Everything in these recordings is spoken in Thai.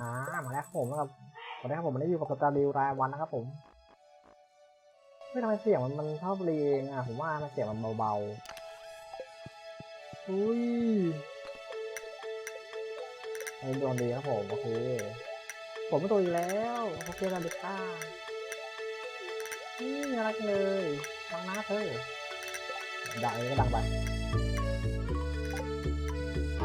อ่ามาแล้วครับผมนะครับวันนี้ครับผมวันนี้อยู่กับสตาร์ดิวรายวันนะครับผมไม่ทำไมเสียงมันมันชอบเรียงอะผมว่ามันเสียงมันเบาๆอุ้ยอันนี้ดวงดีครับผมโอเคผมเป็นตัวอีกแล้วโอเคลาดิก้านี่น่ารักเลยฟังนะเธอดังก็ดังไปไป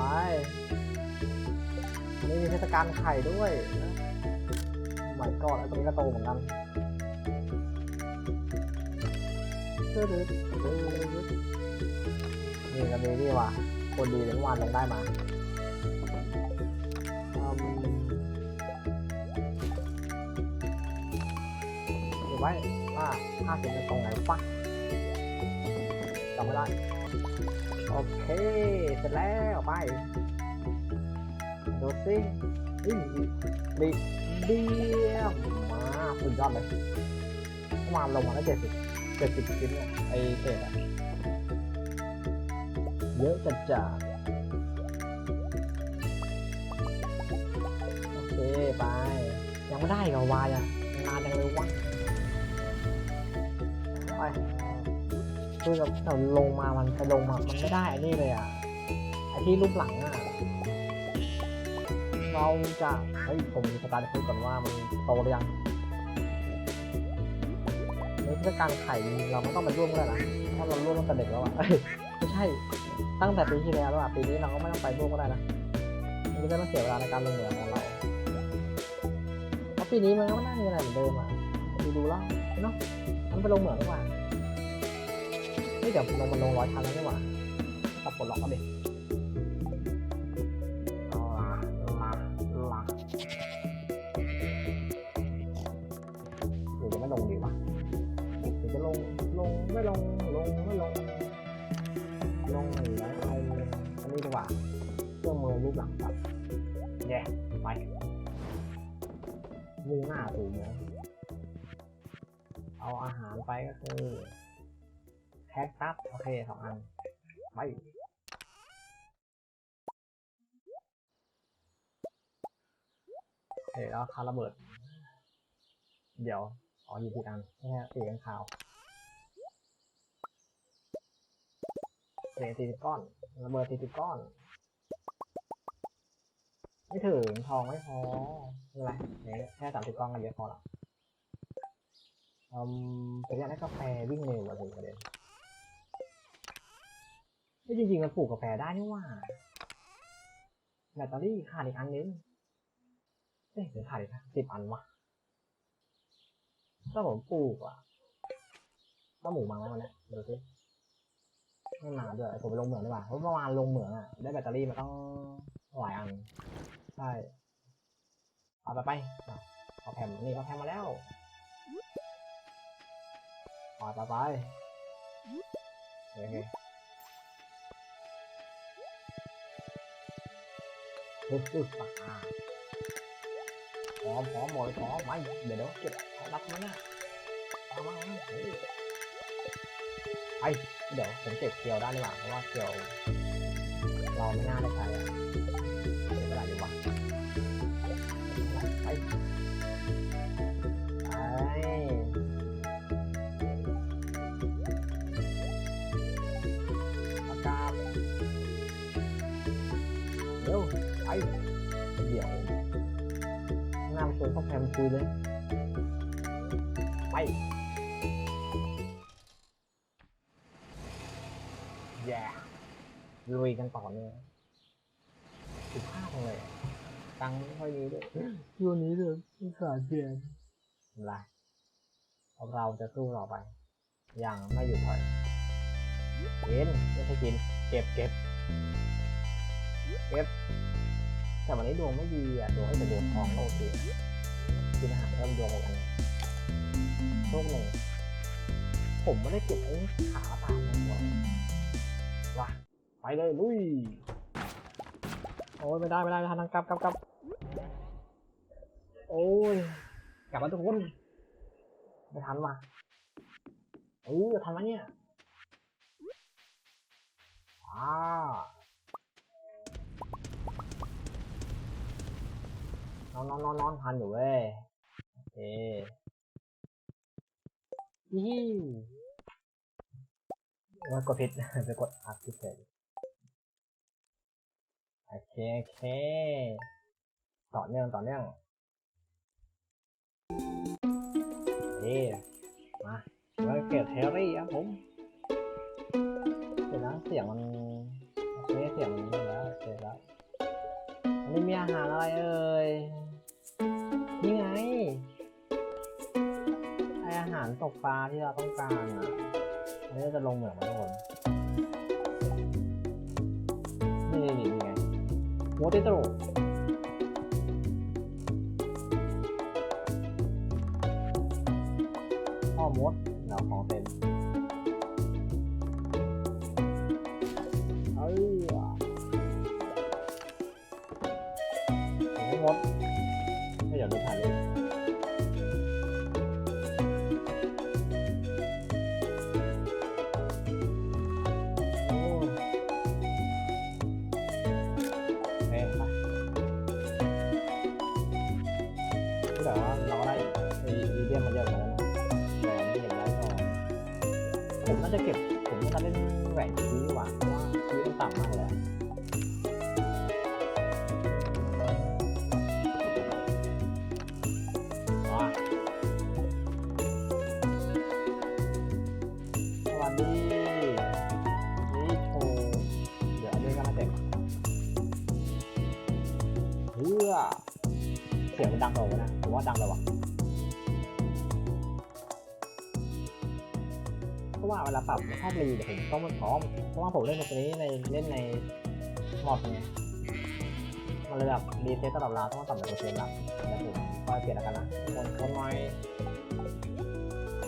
นนี่มีเทศกาลไข่ด้วยนะหมายก่อนอ้ตัวนี้ก็โตเหมือนกันตึ๊ดตึ๊ดตึ๊ดนี่กันนี้นี่ว่ะคนดีเลยเมื่อวานลงได้มาอืมดูไว้ว่าค่าเสียงเป็นตรงไหนปะจำไม่ได้ โอเค เสร็จแล้ว ไป ดูสิอุ้ยดีเดียมมาสุดยอดเลยเมื่อวานลงมาแล้วเจ็ดสิบเจ็ดสิบชิ้นเนี่ยไอเศษอะเยอะจัดจ้าโอเค ไป ยังไม่ได้กับวายอะนานจังเลยวะไปคือแบบเราลงมามันไปลงมา มันไม่ได้อันนี้เลยอะไอที่รูปหลังอะ เราจะเฮ้ยผมสตาร์ทคุยก่อนว่ามันโตหรือยังในเทศกาลไข่เราไม่ต้องไปร่วมก็ได้นะเพราะเราร่วมตั้งแต่เด็กแล้วอะไม่ใช่ตั้งแต่ปีที่แล้วอะปีนี้เราก็ไม่ต้องไปร่วมก็ได้นะมันจะได้ไม่เสียเวลาในการลงเหนือของเราเพราะปีนี้มันก็ไม่น่ามีอะไรเหมือนเดิมอะดูดูแล้วเนาะมันไปลงเหมืองดีกว่าเฮ้ยเดี๋ยวลงมันลงร้อยชั้นแล้วนี่หว่าตับปลดล็อกก็ดิล ไปมุ่งหน้าสู่เหมืองเอาอาหารไปก็คือแท็กตัสโอเคสองอัน ไปโอเคแล้วคาระเบิด เดี๋ยวอ๋ออยู่ที่อันแค่ตีกันข่าวเทตีสิบก้อน ระเบิดตีสิบก้อน ไม่ถึงทองไม่พอไม่เป็นไรเนี่ยแค่สามสิบก้อนก็เยอะพอละอืมเป็นอยากได้กาแฟวิ่งเร็วอะถึงประเด็นไม่จริงๆมันปลูกกาแฟได้นี่ว่าแบตเตอรี่ขาดอีกอันนึงเอ๊ะเดี๋ยวขาดอีกสิบอันวะถ้าผมปลูกอะถ้าหมูมาไหมวันเนี้ยดูสิไม่มาด้วยผมไปลงเหมืองดีกว่าเพราะเมื่อวานลงเหมืองอะได้แบตเตอรี่มาต้องหลายอัน ช่เอาไปไปเอาแผ่นนี่เอาแผ่นมาแล้วไปไปไปโอเคปึ๊บปึ๊บปากอ่าพร้อมพร้อมหมดพร้อมไม่เดี๋ยวเดี๋ยวเก็บรับมันนะเอามาเอามาเฮ้ยไปเดี๋ยวผมเก็บเกลียวได้ดีกว่าเพราะว่าเกลียวเราไม่น่าได้ใช้ เร็วไปเดี๋ยวหน้าไปชวนพ่อแพมคุยเลย ไป แย่ลุยกันต่อเนื่องสุภาพเลย ตังค์ไม่ค่อยมีด้วยช่วงนี้เลยขาดเดือนอะไรเราจะสู้ต่อไป อย่างไม่หยุดถอยกินไม่ใช่กิน เก็บเก็บเก็บแต่วันนี้ดวงไม่ดีอะดวงให้แต่ดวงทองก็โอเคกินอาหารเพิ่มดวงไปกันโชคหนึ่งผมไม่ได้เก็บไอ้ขาตามในหัวว่ะไปเลยลุยโอ้ยไม่ได้ไม่ได้ไม่ทันกลับกลับกลับ โอ้ยกลับมาทุกคนไม่ทันว่ะเออทันไหมเนี่ยอ่านอนนอนนอนนอนทันอยู่เว้ยโอเคยี่ว่ากดผิดไปกดอัพผิดเลยโอเคโอเคต่อเนื่องต่อเนื่อง เอ๊มาแล้วเกิดเทอรี่ครับผมเดี๋ยวนะเสียงมันโอเคเสียงมันนี่แล้วเสร็จแล้วอันนี้มีอาหารอะไรเอ่ยนี่ไงไออาหารตกปลาที่เราต้องการอะอันนี้จะลงเหมืองนทุกคนนี่นี่นี่ไงโมเตโต รพ่อมดเราของเป็น สียงมันดังกว่านะผมว่าดังเลยว่ะเพราะว่าเวลาปรับชอบรีเดี๋ยวผมต้องมันพร้อมเพราะว่าผมเล่นตัวนี้ในเล่นในมอดไงมันเลยแบบรีเซ็ตตลอดเวลาต้องปรับในเปอร์เซ็ต์ละเดี๋ยวผมคอยเปลี่ยนแล้วกันนะคนคนหน่อย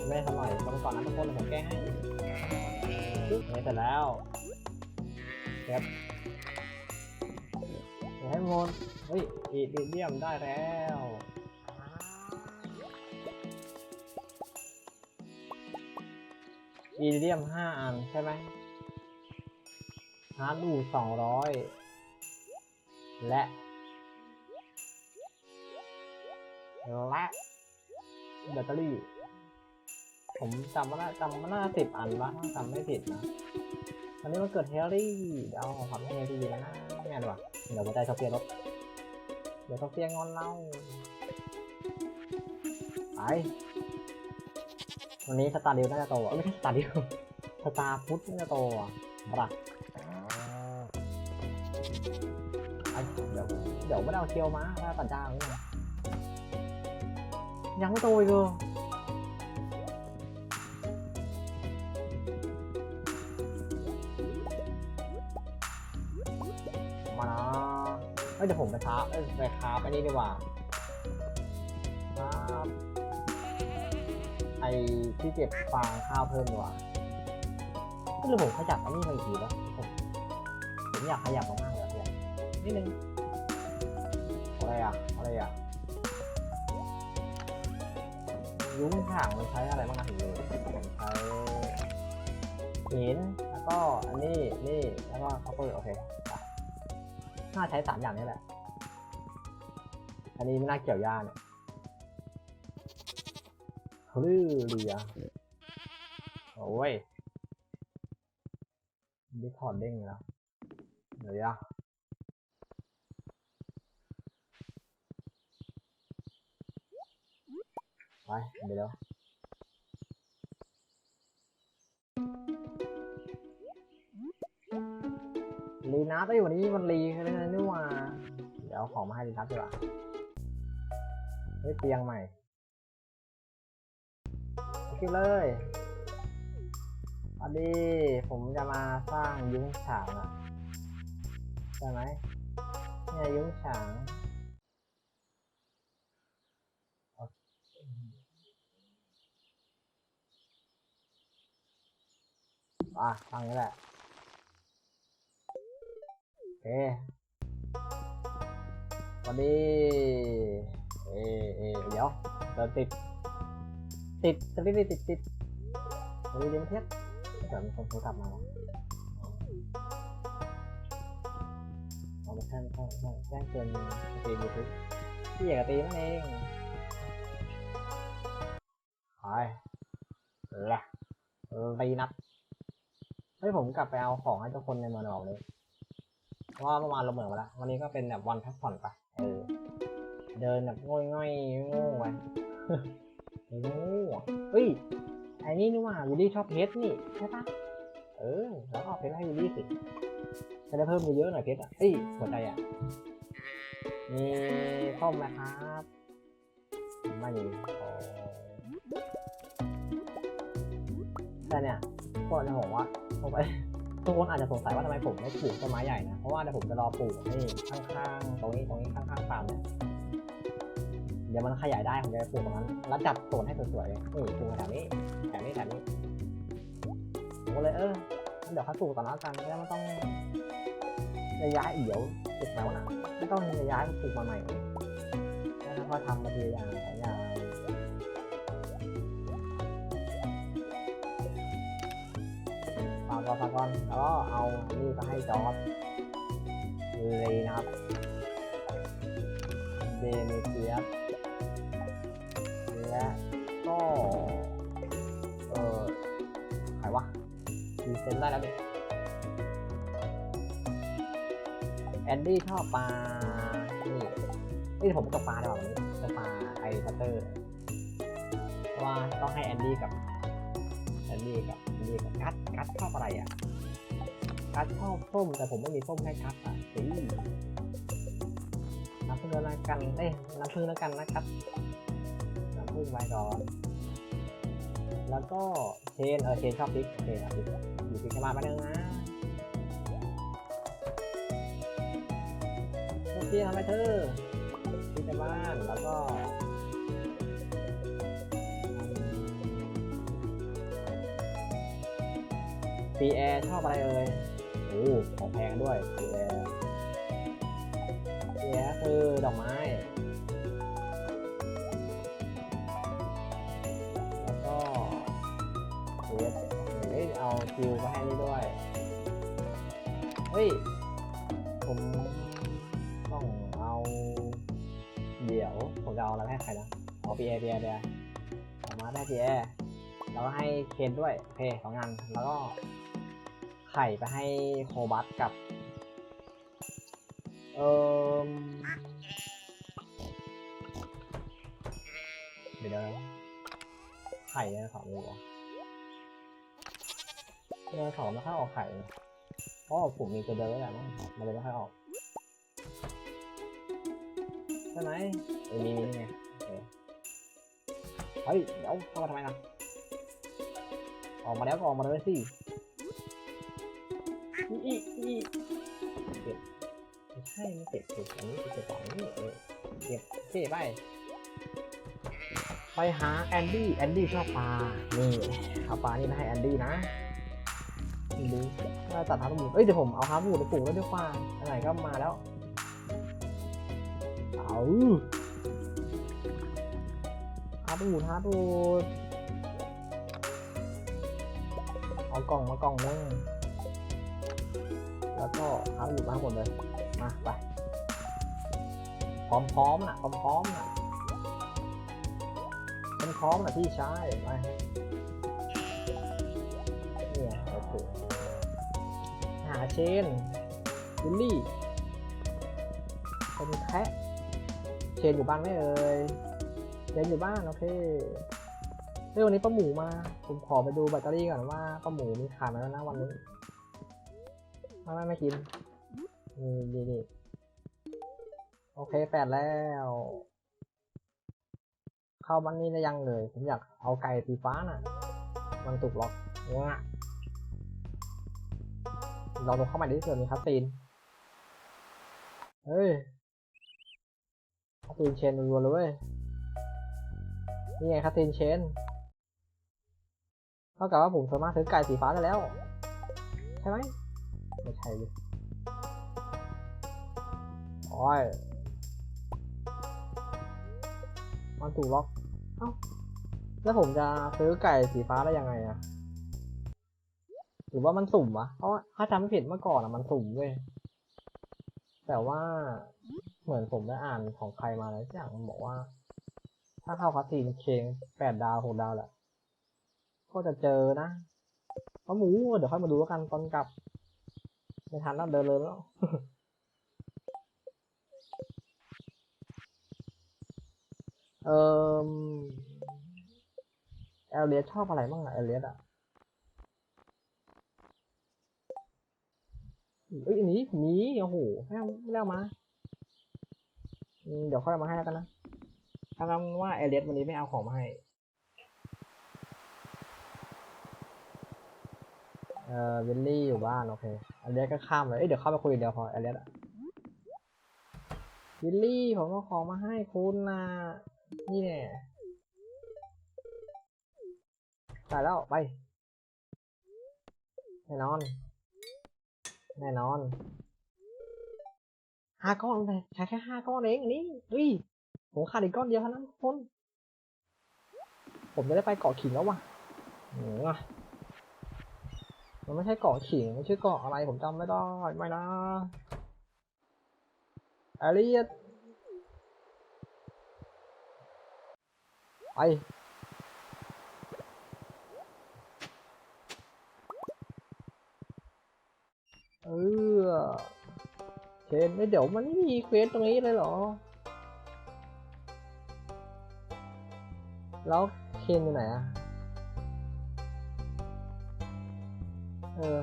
ไม่ทำหน่อยคนก่อนนะทุกคนผมแก้ให้เสร็จแล้วเก็บเก็บ ให้หมด เฮ้ยอีดีเดียมได้แล้วอีเดียมห้าอันใช่ไหมฮาร์ดดูสองร้อยและ และแบตเตอรี่ ผมจำว่าน่าจำว่าน่าสิบอันปะถ้าจำไม่ผิดนะตอนนี้มันเกิดเฮลลี่ เดี๋ยวเอาของเฮลี่แล้วนะไม่เอา ดีกว่าเดี๋ยวหัวใจโซเฟียลดเดี๋ยวโซเฟียงอนเราไปวันนี้สตาร์ดิวน่าจะโตอะไม่ใช่สตาร์ดิวสตาร์พุทธน่าจะโตอะปะล่ะไอ้เดี๋ยวเดี๋ยวไม่ได้เอาเคียวมาถ้าตัดจ้างยังไม่โตอีกเหรอ อ้ยเดี๋ยวผมไปท้าเอ้ยไปคราฟไอ้นี่ดีกว่าครับไอที่เก็บฟางข้าวเพิ่มดีกว่าหรือผมขยับอันนี้มาอีกทีแล้วผมผมอยากขยับมากๆเลยขยับนิดนึงอะไรอะอะไรอะยุ้งห่างมันใช้อะไรบ้างนะถึงรู้ผมใช้หินแล้วก็อันนี้นี่แล้วก็คัพเปอร์โอเคอะ น่าใช้สามอย่างนี้แหละ อันนี้ไม่น่าเกี่ยวหญ้าเนี่ยคลื่อเรือโอ้ยดิคอร์ดเด้งแล้วเดี๋ยวอะไปเดี๋ยว ลีนาต้องอยู่นี่มันรีเลยนะนี่ว่า เดี๋ยวเอาของมาให้ลีนาดีกว่าเฮ้ยเตียงใหม่คิดเลยสวัสดีผมจะมาสร้างยุ้งฉางอะใช่ไหมเนี่ยยุ้งฉางอะทางนี้แหละ เควัสดีเอเอเดี๋ยวเดินติด ติดจะไม่ได้ติดติดบริเวณเพชรเดี๋ยวมีคนโทรศัพท์มาวะเอาไปแจ้งแจ้งแจ้งเตือนตีมยูทูบพี่เอกตีนั่นเองไปละตีนัดเฮ้ผมกลับไปเอาของให้ทุกคนในมืองออกเลย เพราะว่าเมื่อวานเราเหมือนมาแล้ว วันนี้ก็เป็นแบบวันพักผ่อนไปเออ เดินแบบง่อยง่อยๆโง่ไปไอ้โง่เฮ้ย ไอ้นี่นี่ว่าวิลลี่ชอบเพชรนี่ใช่ปะเออ แล้วก็เพชรให้วิลลี่สิ จะได้เพิ่มเยอะหน่อยเพชรอะเอ้ยหัวใจอะมีส้มไหมครับไม่มีแต่เนี่ยพวกเนี่ยผมว่าลงไป ทุกคนอาจจะสงสัยว่าทำไมผมไม่ปลูกต้นไม้ใหญ่นะเพราะว่าเดี๋ยวผมจะรอปลูกนี่ข้างๆตรงนี้ตรงนี้ข้างๆฟาร์มเนี่ยเดี๋ยวมันขยายได้ผมจะปปลูกตรงนั้นแล้วจัดโซนให้สวยๆเลยนี่ปลูกแถวนี้แถวนี้แถวนี้ผมก็เลยเออเดี๋ยวเขาปลูกตอนนั้นกันแล้วมันต้องระย้ายเดี๋ยวปลูกแล้วนะไม่ต้องระย้ายปลูกมาใหม่แล้วก็ทำมาทีละอย่างหลายอย่าง เอานี่ก็ให้จอร์ดเลยนะครับเดเมเทียสและก็เออใครวะดีเซนได้แล้วดิแอนดี้ชอบปลา นี่นี่ผมตกปลาได้ป่ะวันนี้ตกปลาไอคัตเตอร์เพราะว่าต้องให้แอนดี้กับ กัดชอบส้มแต่ผมไม่มีส้มให้กัดอะสิน้ำพึ่งแล้วกันเอ้ยน้ำพึ่งแล้วกันนะครับน้ำผึ้งไว้ก่อนแล้วก็เชนเออเชนชอบพริกโอเคครับพริกอยู่พริกมาแป๊บนึงนะโอเคทำไมเธอพริกบ้านแล้วก็ปีแอร์ชอบอะไรเอ่ย อ้ของแพงด้วยปีแอร์ปีแอร์คือดอกไม้ แล้วก็เวสเฮ้ยเอาคิวมาให้นี่ด้วย เฮ้ย ผมต้องเอา เดี๋ยว ผมจะเอาอะไรให้ใครนะเอาพีเอพีเอพีเอเอามาได้พีเอแล้วก็ให้เคนด้วยโอเคสองงานแล้วก็ ไข่ไปให้โคบัสกับ เอ่อเดี๋ยวนะไข่เนี่ยสองมีเหรอเนื้อสองไม่ค่อยออกไข่เลยเพราะผมมีตัวเดียวแล้วแหละมั้งมันเลยไม่ค่อยออกใช่ไหมเออมีมีนี่ไงเคเฮ้ย เดี๋ยวเข้ามาทำไมล่ะออกมาแล้วก็ออกมาเลยสิ อีอีอีเก็บไม่ใช่ไม่เก็บเก็บอันนี้เก็บสองนี่เออเก็บเก็บไป ไปหาแอนดี้แอนดี้ชอบปลา นี่เอาปลานี่มาให้แอนดี้นะดูน่าตัดฮาร์ดบูดเอ้ยเดี๋ยวผมเอาฮาร์ดบูดไปปลูกแล้วด้วยความอะไรก็มาแล้ว เอาฮาร์ดบูดฮาร์ดบูดเอากล่องมากล่องนึง แล้วก็ฮาร์ดบูดมาให้หมดเลย มาไป พร้อมๆนะพร้อมๆนะมันพร้อมนะพี่ชายไปเนี่ยโอเคหาเชนวิลลี่เป็นแพะเชนอยู่บ้านไหมเอ่ยเชนอยู่บ้านโอเคเฮ้ยวันนี้ป้าหมูมา ผมขอไปดูแบตเตอรี่ก่อนว่าป้าหมูมีขายมาแล้วนะวันนี้ ไม่ไม่ไม่กินนี่นี่นี่โอเคแปดแล้ว เข้าบ้านนี้ได้ยังเลยผมอยากเอาไก่สีฟ้าน่ะ มันถูกล็อกงะลองเข้ามาดิเผื่อมีคัสซีน เฮ้ยคัสซีนเชนรัวเลย นี่ไงคัสซีนเชนเท่ากับว่าผมสามารถซื้อไก่สีฟ้าได้แล้ว ใช่ไหม ไม่ใช่ดิโอ้ยมันถูกล็อก เอ้า แล้วผมจะซื้อไก่สีฟ้าได้ยังไงอะหรือว่ามันสุ่มวะ เพราะถ้าจำไม่ผิดเมื่อก่อนอะมันสุ่มเว้ย แต่ว่าเหมือนผมได้อ่านของใครมาแล้วอย่างมันบอกว่า ถ้าเข้าคาสินเคงแปดดาวหกดาวแหละ ก็จะเจอนะเพราะหมูเดี๋ยวค่อยมาดูกันตอนกลับ ไม่ทันแล้วเดินเลยแล้วเออเอลเลียชอบอะไรบ้างอะเอลเลียอะเอ้ยอันนี้หมีโอ้โหไม่เอาไม่เอามา เดี๋ยวค่อยเอามาให้แล้วกันนะถ้างั้นว่าเอลเลียวันนี้ไม่เอาของมาให้ เอ่อวิลลี่อยู่บ้าน โอเคอเลียก็ข้ามเลยเอ้ยเดี๋ยวเข้าไปคุยเดียวพออเลียอะวิลลี่ผมเอาของมาให้คุณนะนี่แน่จ่ายแล้วไปแน่นอนแน่นอนห้าก้อนเลยใช้แค่ห้าก้อนเองอันนี้เฮ้ยผมขาดอีกก้อนเดียวเท่านั้นคน ผมจะได้ไปเกาะขิงแล้ววะโอ้ย มันไม่ใช่เกาะขิงไม่ใช่เกาะอะไรผมจำไม่ได้ ไม่นะแอรียไปเออเคนไม่เดี๋ยวมันไม่มีเควสตรงนี้เลยเหรอ แล้วเคนอยู่ไหนอะ เออ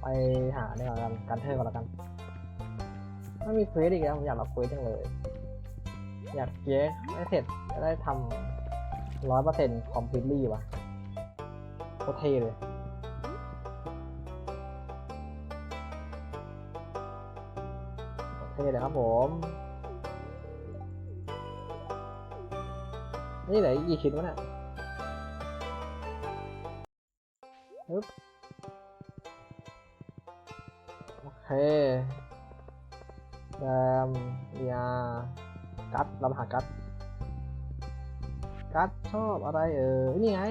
ไปหาเนี่ยก่อนกันกันเทอร์ก่อนล้วกันไม่มีเควสอีกแล้วผมอยากรับเควสจังเลย อยากเย้ให้เสร็จจะได้ทำร้อยเปอร์เซ็นต์คอมพลีทลี่วะโคตรเท่เลยโอเคเลยครับผม นี่เหลืออีกกี่ชิ้นวะเนี่ย ชอบอะไรเออนี่ไง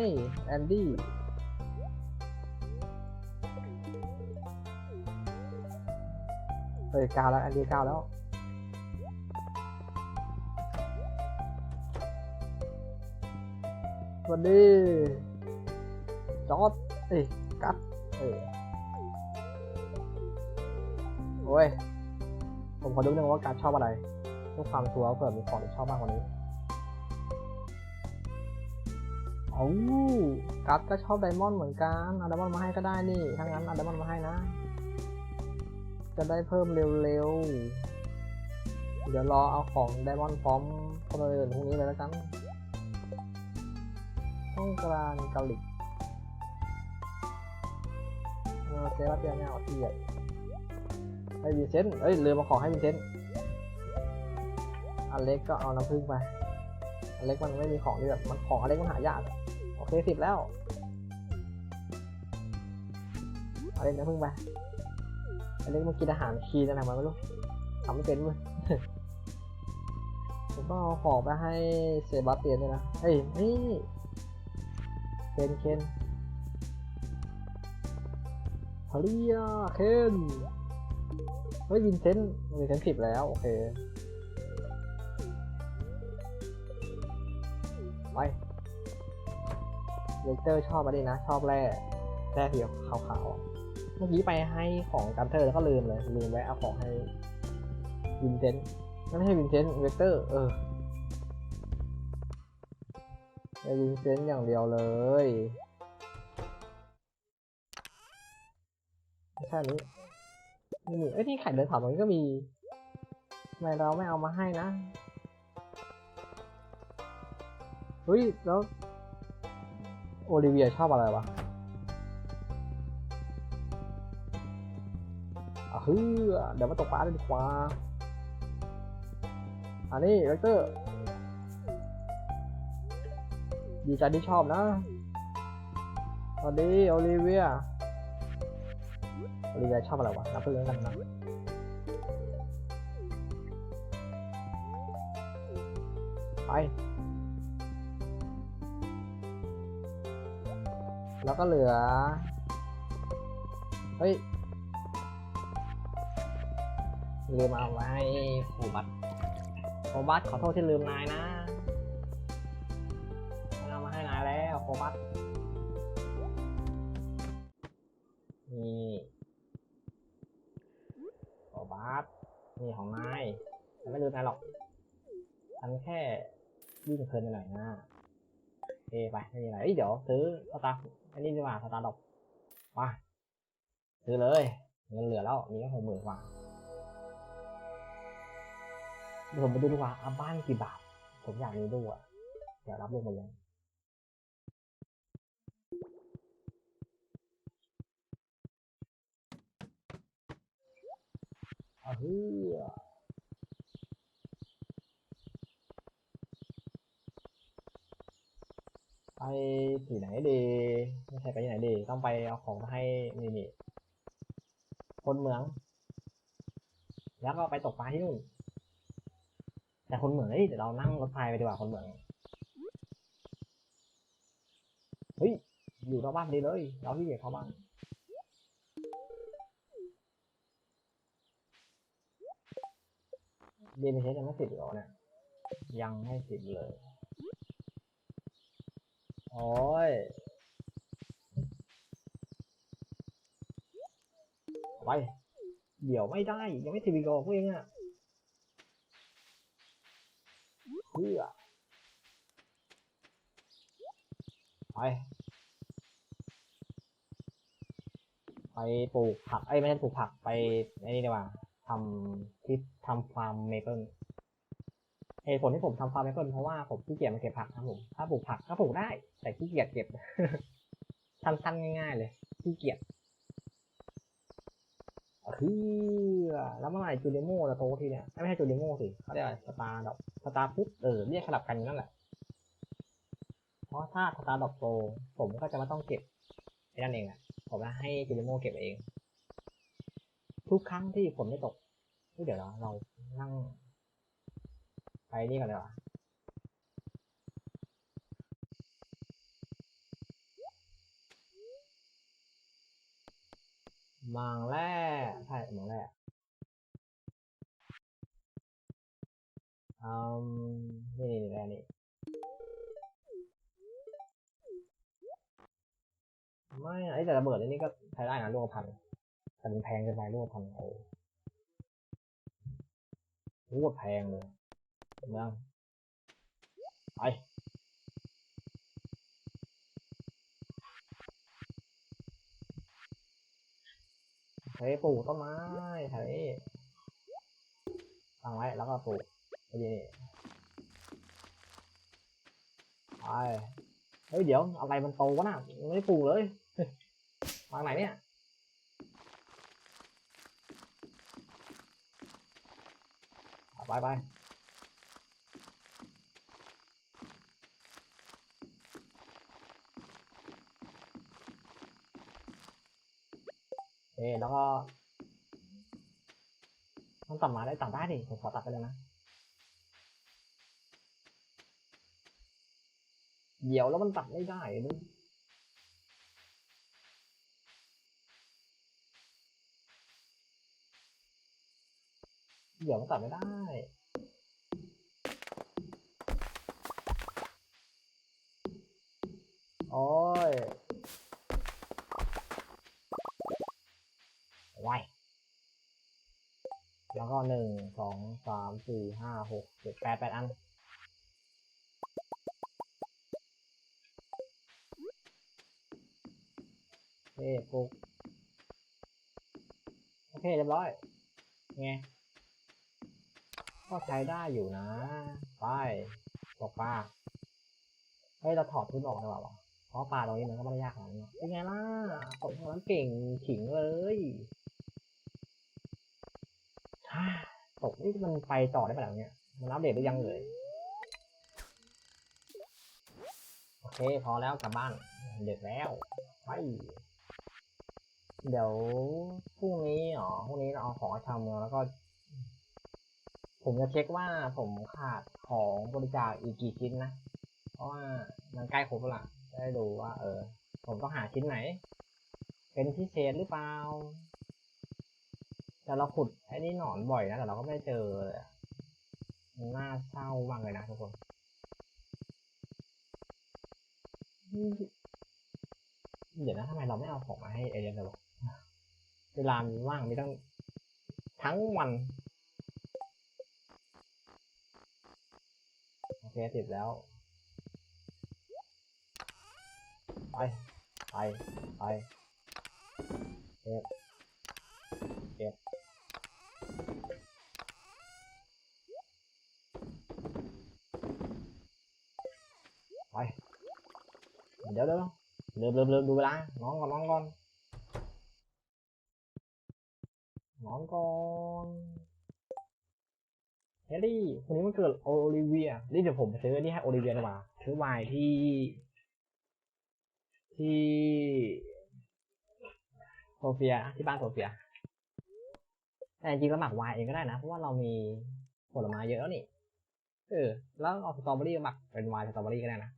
แอนดี้เฮ้ยกาวแล้วแอนดี้กาวแล้วสวัสดีจอดเอ้ยกัดเออโอ้ยผมขอดูหนึ่งว่ากัดชอบอะไรเพื่อความชัวร์เผื่อมีของที่ชอบมากกว่านี้ อ้กัดก็ชอบไดมอนด์เหมือนกันเอาไดมอนด์มาให้ก็ได้นี่ถ้างั้นเอาไดมอนด์มาให้นะ จะได้เพิ่มเร็วๆ เดี๋ยวรอเอาของไดมอนด์พร้อมคนอื่นพรุ่งนี้เลยแล้วกัน ต้องกลางเกาหลีเออเซราเปียเนี่ยเอาที่ใหญ่ไอ้วินเซนต์เอ้ยลืมมาของให้วินเซนต์อเล็กก็เอาน้ำผึ้งไป อเล็กมันไม่มีของที่แบบมันของอเล็กมันหายากโอเคสิบแล้วอเล็กน้ำผึ้งไปอเล็กมันกินอาหารคีนอะไรมาไม่รู้ทำไม่เป็นเว้ยผมต้องเอาของไปให้เซบาสเตียนด้วยนะเฮ้ยนี่เคนเคนฮาริยาเคนเฮ้ยวินเซนต์วินเซนต์สิบแล้ว โอเค ไปเลเตอร์ชอบมาดินะ ชอบแร่แร่สีขาวๆ เมื่อกี้ไปให้ของกันเทอร์แล้วก็ลืมเลย ลืมแวะเอาของให้วินเซนต์ไม่ใช่วินเซนต์เวกเตอร์ เออไอวินเซนต์อย่างเดียวเลยไม่ใช่นี้นี่มีเอ้ยที่ไข่เดินผ่านตรงนี้ก็มีทำไมเราไม่เอามาให้นะ ฮ้ย แล้ว โอลิเวียชอบอะไรวะอะฮือเดี๋ยวมาตกปลาดีกว่าอันนี้เวกเตอร์ดีใจที่ชอบนะสวัสดีโอลิเวียโอลิเวียชอบอะไรวะนับไปเรื่องกันนะไป แล้วก็เหลือ เฮ้ยลืมเอาไว้โฟบัสโฟบัสขอโทษที่ลืมนายนะเอามาให้นายแล้วโฟบัสนี่โฟบัสนี่ของนายฉันไม่ลืมนายหรอกฉันแค่วิ่งเพลินไปหน่อยนะโอเคไปไม่มีอะไรเอ้ยเดี๋ยวซื้อสตาร์อันนี้ดีกว่าสตาร์ดอกมาซื้อเลย เงินเหลือแล้วมีแค่หกหมื่นกว่าเดี๋ยวผมไปดูดีกว่าอาบ้านกี่บาท ผมอยากมีด้วยเดี๋ยวรับเรื่องมาเลยเอาเฮ้ย ไปที่ไหนดีไม่ใช่ไปที่ไหนดีต้องไปเอาของมาให้นี่นี่คนเมือง แล้วก็ไปตกปลาที่นู่นแต่คนเหมืองเฮ้ยเดี๋ยวเรานั่งรถไฟไปดีกว่าคนเหมืองเฮ้ยอยู่รอบบ้านดีเลย เราที่เกียจเข้าบ้านเดนเทสยังไม่ติดหรอเนี่ยยังไม่ติดเลย โอ้ยไป เดี๋ยวไม่ได้ ยังไม่ทีวีโกพวกเองอะเพื่อไปไปปลูกผักเอ้ไม่ใช่ปลูกผักไปไอ้นี่ดีกว่าทำที่ทำฟาร์มเมเปิล เหตุผลที่ผมทำฟาร์มเมเปิลเพราะว่าผมขี้เกียจมาเก็บผักครับผม ถ้าปลูกผักก็ปลูกได้ แต่ขี้เกียจเก็บสั้นๆง่ายๆเลยขี้เกียจคือแล้วเมื่อไหร่จูเดโมจะโตทีเนี่ย ไม่ใช่จูเดโมสิเขาเรียกอะไรสตาร์ดอกสตาร์พุเออเรียกสลับกันนั่นแหละ เพราะถ้าสตาร์ดอกโต ผมก็จะไม่ต้องเก็บไอ้นั่นเองอะ ผมจะให้จูเดโมเก็บเอง ทุกครั้งที่ฝนไม่ตกเฮ้ยเดี๋ยวเราเรานั่ง ไปนี่กันเลยวะมังแร่ใช่เมังแร่อืมนี่นี่แร่นี่ไม่อะไอ้แต่ระเบิดอันนี้ก็ใช้ได้นะลูกพันแต่มันแพงเกินไปลูกพันโอ้โหแพงเลย เมืองไปเฮ้ยปลูกต้นไม้เฮ้ยตั้งไว้แล้วก็ปลูกไอ้นี่ไปเฮ้ยเดี๋ยวอะไรมันโตวะน่ะยังไม่ได้ปลูกเลย วางไหนเนี่ย ไปไเอแล้วก็ต้องตัดมาได้ตัดได้ดิผมขอตัดไปเลยนะ เดี๋ยวแล้วมันตัดไม่ได้ด้วยเดี๋ยวมันตัดไม่ได้ โอ้ยไวแล้วก็หนึ่ง สอง สี่ห้าหกเจ็ดแปดแปดอันโอเคปลูกโอเคเรียบร้อย ไง ก็ใช้ได้อยู่นะ ไปตกปลา เฮ้ย เราถอดทุนออกดีกว่าวะเพราะปลาตรงนี้มันก็ไม่ได้ยากขนาดนี้นเป็นไงล่ะตกตรงนั้นเก่งขิงเลย ตกนี่มันไปต่อได้ขนาดเนี้ย มันอัปเดตได้ยังเลย โอเค พอแล้วกลับบ้าน เด็กแล้ว ไป เดี๋ยวพรุ่งนี้อ๋อพรุ่งนี้เราเอาของชาวเมืองแล้วก็ ผมจะเช็คว่าผมขาดของบริจาคอีกกี่ชิ้นนะ เพราะว่ามันใกล้ครบแล้วล่ะได้ดูว่า เออ ผมต้องหาชิ้นไหน เป็นพิเศษหรือเปล่า แต่เราขุดไอ้นี่หนอนบ่อยนะแต่เราก็ไม่เจอเลยอะมันน่าเศร้ามากเลยนะทุกคนเดี๋ยวนะทำไมเราไม่เอาของมาให้เอเลียนเลยวะเวลามีว่างมีตั้งทั้งวันโอเคติดแล้ว ไป ไป ไปเก็บเก็บไป เดี๋ยวเดี๋ยวเริ่มเริ่มเริ่มดูเวลา น้องก่อนน้องก่อนน้องก่อนเฮลลี่คนนี้มันเกิดโอลิเวีย นี่เดี๋ยวผมไปซื้อนี่ให้โอลิเวียดีกว่าซื้อไวน์ที่ ที่โซเฟียที่บ้านโซเฟีย แต่จริงๆเราหมักไวน์เองก็ได้นะ เพราะว่าเรามีผลไม้เยอะแล้วนี่ เออ แล้วเอาสตรอเบอรี่มาหมักเป็นไวน์สตรอเบอรี่ก็ได้นะ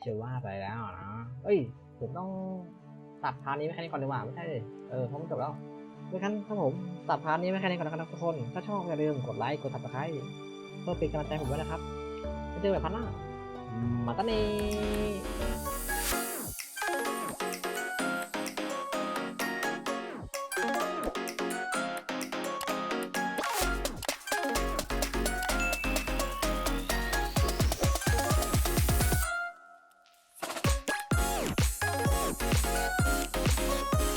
เชื่อว่าไปแล้วนะ เอ้ย ผมต้องตัดพาร์ทนี้ไม่แค่นี้ก่อนดีกว่าไม่ใช่เลยเออเพราะมันจบแล้วด้วยกันครับผมตัดพาร์ทนี้ไม่แค่นี้ก่อนนะครับทุกคน ถ้าชอบอย่าลืมกดไลค์ กด subscribe เพื่ อเป็นกำลังใจให้ผมด้วยนะครับไปเจอกันแบบพันหน้ามาตาเน่